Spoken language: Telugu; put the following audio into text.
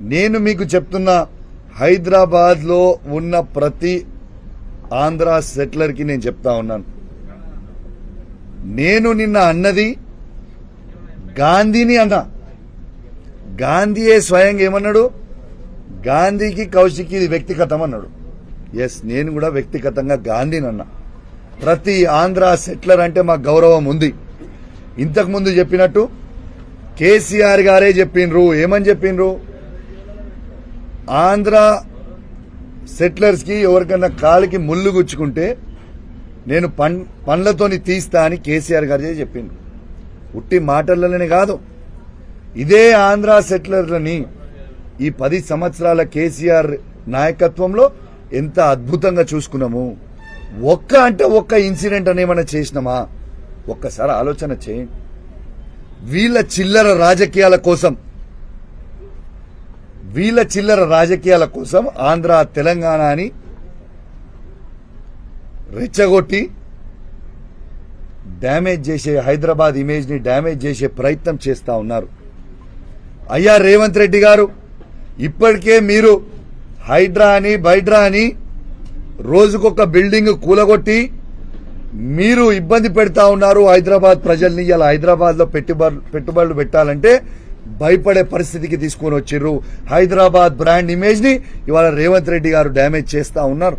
నేను మీకు చెప్తున్న హైదరాబాద్లో ఉన్న ప్రతి ఆంధ్ర సెటిలర్కి నేను చెప్తా ఉన్నాను. నేను నిన్న అన్నది గాంధీని అన్నా. గాంధీయే స్వయంగా ఏమన్నాడు? గాంధీకి కౌశిక్ ఇది వ్యక్తిగతం అన్నాడు. ఎస్ నేను కూడా వ్యక్తిగతంగా గాంధీని అన్నా. ప్రతి ఆంధ్ర సెటిలర్ అంటే మా గౌరవం ఉంది. ఇంతకు ముందు చెప్పినట్టు కేసీఆర్ గారే చెప్పిండ్రు ఏమని చెప్పిండ్రు ఆంధ్ర సెటిలర్స్కి ఎవరికన్నా కాలికి ముళ్ళు గుచ్చుకుంటే నేను పం పండ్లతోని తీస్తా అని కేసీఆర్ గారే చెప్పింది ఉట్టి మాటలలోనే కాదు. ఇదే ఆంధ్ర సెటిలర్లని ఈ పది సంవత్సరాల కేసీఆర్ నాయకత్వంలో ఎంత అద్భుతంగా చూసుకున్నాము. ఒక్క అంటే ఒక్క ఇన్సిడెంట్ అని ఏమైనా చేసినామా? ఒక్కసారి ఆలోచన చేయండి. వీళ్ళ చిల్లర రాజకీయాల కోసం వీళ్ళ చిల్లర రాజకీయాల కోసం ఆంధ్ర తెలంగాణ అని రెచ్చగొట్టి డ్యామేజ్ చేసే హైదరాబాద్ ఇమేజ్ని డ్యామేజ్ చేసే ప్రయత్నం చేస్తా ఉన్నారు. అయ్యా రేవంత్ రెడ్డి గారు ఇప్పటికే మీరు హైడ్రా అని బైడ్రా అని రోజుకొక బిల్డింగ్ కూలగొట్టి మీరు ఇబ్బంది పెడతా ఉన్నారు హైదరాబాద్ ప్రజల్ని. ఇలా హైదరాబాద్లో పెట్టుబడులు పెట్టుబడులు పెట్టాలంటే భయపడే పరిస్థితికి తీసుకొని వచ్చిర్రు. హైదరాబాద్ బ్రాండ్ ఇమేజ్ని ఇవాళ రేవంత్ రెడ్డి గారు డ్యామేజ్ చేస్తా ఉన్నారు.